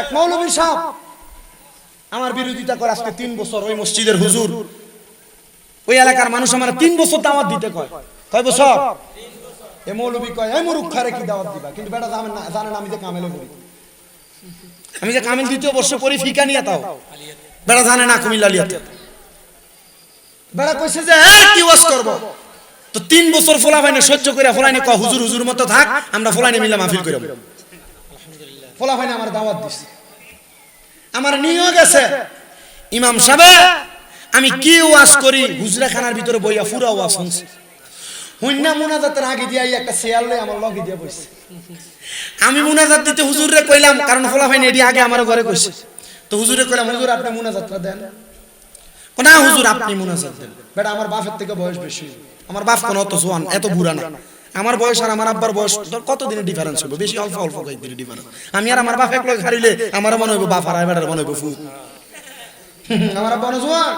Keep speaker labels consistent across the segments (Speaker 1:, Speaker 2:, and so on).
Speaker 1: এক মৌলবী সাহেব আমার বিরোধিতা করে আজকে তিন বছর ওই মসজিদের হুজুর। ওই এলাকার মানুষ আমার তিন বছর দাওয়াত দিতে কয়। কয় বছর? এ মৌলবী কয় এই মুরুখ খারে কি দাওয়াত দিবা? কিন্তু বেটা জানেন না জানেন আমি যে কামেলে করি আমি যে কামিল দ্বিতীয় বর্ষ পড়ি ফিকা নিয়ে তাও। বেটা জানে না কুমিল্লা লিয়াতে বেড়া কইছে যে "এই, কি ওয়াজ করব? তো তিন বছর ফোলা ফাইনে সহ্য করে ফোলাইনে কয় হুজুর হুজুর মতো থাক আমরা ফোলাইনে মিলে মাহফিল করে ফোলা ফাইনে আমার দাওয়াত দিছে। আমার নিয়েও গেছে ইমাম সাহেব, আমি কি ওয়াজ করি? হুজরা খানার ভিতরে বইয়া ফুরা ওয়াজ শুনছি। হুন্না মুনাজাতের আগে দিয়া একটা শেয়াল লই আমার লগে দিয়ে বসছে আমি মুনাজাত দিতে হুজুরে কইলাম, কারণ ফোলা ফাইনে এটি আগে আমার ঘরে কইছে। তো হুজুরে কইলাম, হুজুর, আপনি মুনাজাতটা দেন। না হুজুর, আপনি মুনাজাত দেন। বেটা, আমার বাপের থেকে বয়স বেশি। আমার বাপ কোন অত জোয়ান, এত বুড়া না। আমার বয়স আর আমার আব্বার বয়স কত দিনের ডিফারেন্স হবে বেশি অল্প অল্প কয়েকদিনের ডিফারেন্স আমি আর আমার বাপ একলো হারিলে আমার মনে হইব বাপ আর বেটার মনে হইব ফুট আমার আব্বা অনেক জোয়ান,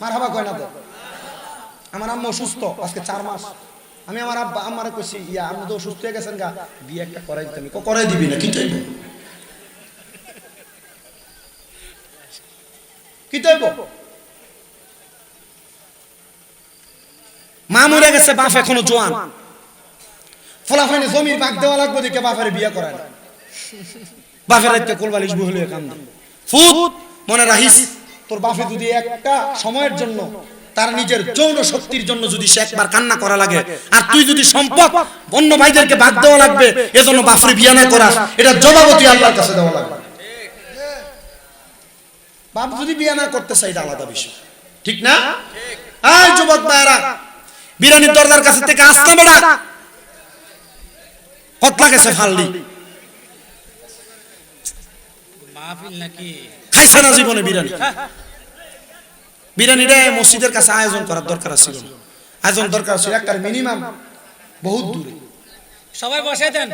Speaker 1: মার হাবা কয় না তো? আমার আম্মা অসুস্থ, আজকে চার মাস। আমি আমার আব্বা আমার কইছি, ইয়া আপনি তো অসুস্থ হয়ে গেছেন গা, বিয়ে একটা করাই দিতে আমি। করাই দিবি না, কি চাইব? কি চাইব? মা মরে গেছে, বাপ এখনও জোয়ান। ফলাফাইনে জমির বাগ দেওয়া লাগবে দেখে বাপের বিয়ে করায় বাপের রাইতে কোলবালিশ বহলে কান্দে। ফুট মনে রাখিস, তোর বাপে যদি একটা সময়ের জন্য তার নিজের যৌন শক্তির জন্য যদি সে একবার কান্না করা লাগে, আর তুই যদি সম্পদ অন্য ভাইদেরকে ভাগ দেওয়া লাগবে, এজন্য বাপরে বিয়ে না করাস এটা জবাবতি আল্লাহর কাছে দেওয়া লাগবে। বাপ যদি বিয়ে না করতে চাই আলাদা বিষয়। ঠিক না? এই যুবক ভাইরা বিরানির দরজার কাছে থেকে আসতে বেড়া কতলা গেছে ফাললি।
Speaker 2: মাহফিল নাকি?
Speaker 1: খাইছে না জীবনে বিরিয়ানি। বিরিয়ানিটা মসজিদের কাছে আয়োজন করার দরকার ছিল না আয়োজন দরকার ছিল একটা মিনিমাম বহুত দূরে।
Speaker 2: সবাই বসে দেন।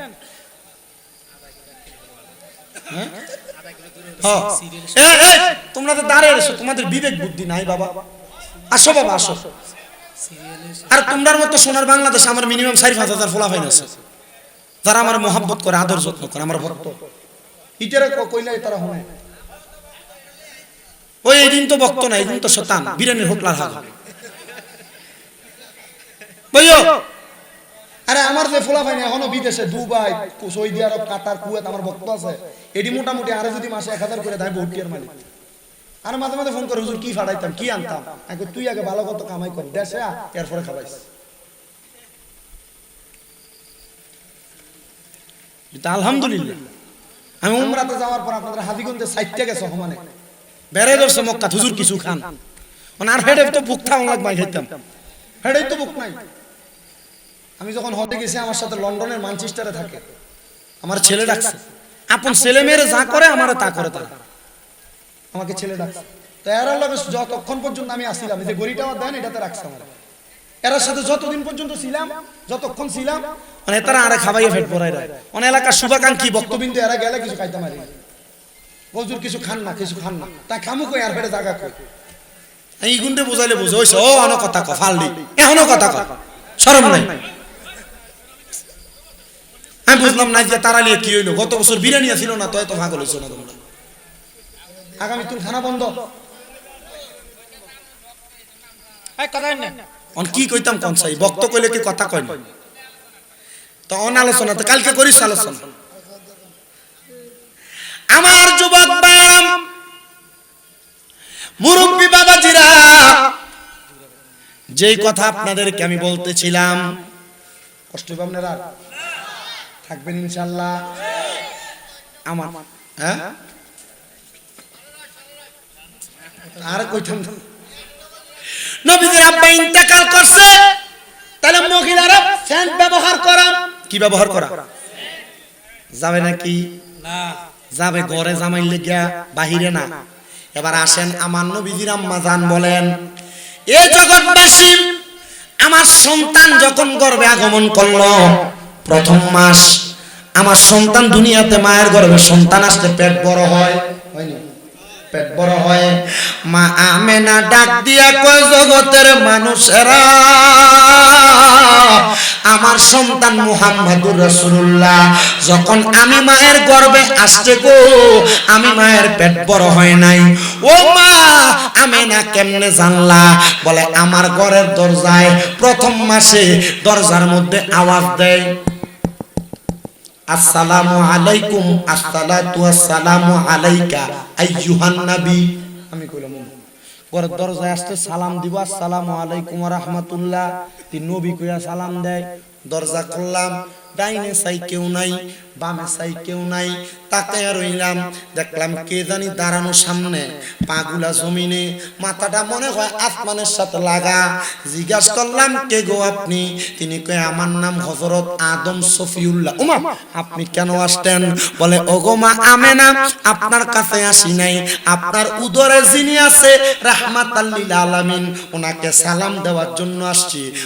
Speaker 1: হ্যাঁ? তোমরা তো দাঁড়িয়ে তোমাদের বিবেক বুদ্ধি নাই বাবা। আসো বাবা আসো। আর তোমরার মতো সোনার বাংলাদেশে আমার মিনিমাম চারি পাঁচ হাজার ফোলা ফাইন আছে। যারা আমার মোহাব্বত করে আদর যত্ন করে আমার ভক্ত। ইটারা তারা হয় ওই এই দিন তো ভক্ত না এই দিন তো শতান বিরিয়ানির হোটলার হাগ বইও। আরে আমার যে ফোলা ফাইন এখনও বিদেশে Dubai Saudi Arab Qatar Kuwait আমার ভক্ত আছে। এটি মোটামুটি আরও যদি মাসে এক হাজার করে দেয় বহুত মালিক আর মাঝে মাঝে ফোন করে, হুজুর, কি ফাড়াইতাম কি আনতাম? আগে তুই আগে ভালো কত কামাই কর, দেশে এরপরে খাবাইস। আলহামদুলিল্লাহ। আমি উমরাতে যাওয়ার পর আপনাদের হাজিগঞ্জে সাইটটা গেছে সমানে বেড়ে ধরছে মক্কা হুজুর, কিছু খান। মানে আর হেডে তো বুক থাম লাগবে খাইতাম। হেডেই তো বুক নাই। আমি যখন হতে গেছি, আমার সাথে লন্ডনের মানচেস্টারে থাকে। আমার ছেলে ডাকছে। আপন ছেলে মেয়েরে যা করে, আমারে তা করে তারা। আমাকে ছেলে ডাকছে তো এরা লগে যতক্ষণ পর্যন্ত আমি আসছিলাম যে গড়িটা আমার দেন, এটাতে রাখছে আমার। এরার সাথে যতদিন পর্যন্ত ছিলাম, যতক্ষণ ছিলাম মানে তারা আরে খাবাইয়ে ফেট পড়াই রায়। অনেক এলাকার শুভাকাঙ্ক্ষী বক্তবিন্দু এরা গেলে কিছু খাইতে পারি। বজুর কিছু খান না, কিছু খান না। তা খামু কই, আর ফেটে জায়গা কই? এই গুন্ডে বুঝাইলে বুঝে হইছে ও অন কথা ক ফাললি। এখনও কথা ক শরম নাই। আমি বুঝলাম না যে তারা নিয়ে কি হইল, গত বছর বিরিয়ানি ছিল না তো এত ভাগল হইছো না তোমরা। আগামী তুল খানা বন্ধ। অন কি কইতাম কোন সাই বক্ত কইলে কি কথা কয় তো অনালোচনা তো কালকে করিস আলোচনা। আমার যুবক বায়াম মুরব্বী বাবাজিরা যেই কথা আপনাদেরকে আমি বলতেছিলাম কষ্ট হবে আপনারা থাকবেন ইনশাল্লাহ। আমার হ্যাঁ? আর কইতাম না। নবীদের আব্বা ইন্তেকাল করছে তাহলে মহিলারা ফ্যান ব্যবহার করা। কি ব্যবহার করা? যাবে নাকি?
Speaker 2: না।
Speaker 1: যাবে ঘরে জামাই লেগিয়া বাহিরে না। এবার আসেন আমার নবীজির আম্মা জান বলেন এ জগৎবাসী আমার সন্তান যখন গর্ভে আগমন করল প্রথম মাস আমার সন্তান দুনিয়াতে মায়ের গর্ভে সন্তান আসতে পেট বড় হয়। পেট বড় হয়। মা আমেনা ডাক দিয়া কয়, জগতের মানুষেরা, আমার সন্তান মুহাম্মাদুর রাসূলুল্লাহ, যখন আমি মায়ের গর্ভে আসতে গো, আমি মায়ের পেট বড় হয় নাই। ও মা, আমেনা কেমনে জানলা? বলে, আমার ঘরের দরজায় প্রথম মাসে দরজার মধ্যে আওয়াজ দেয়। আসসালামু আলাইকুম, আসসালাতু আসসালামু আলাইকা, আইয়ুহান নবী। আমি কইলাম ঘরের দরজায় আসতে সালাম দিব। আসসালামু আলাইকুম ওয়া রাহমাতুল্লাহ। তিন নবী কইয়া সালাম দেয়। দরজা খুললাম, ডাইনে সাই কেউ নাই, বামে সাই কেউ নাই তাকায়া রইলাম, দেখলাম কে জানি দাঁড়ানো সামনে, পাগুলা জমিনে, মাথাটা মনে হয় আসমানের সাথে লাগা। জিজ্ঞাসা করলাম, কে গো আপনি? তিনি কয়ে, আমার নাম হজরত আদম সফিউল্লাহ উমা, আপনি কেন আসতেন? বলে, ওগো মা আমেনা, আপনার কাছে আসি নাই। আপনার উদরে যিনি আছে রাহমাতাল্লিল আলামিন, ওনাকে সালাম দেওয়ার জন্য আসছি।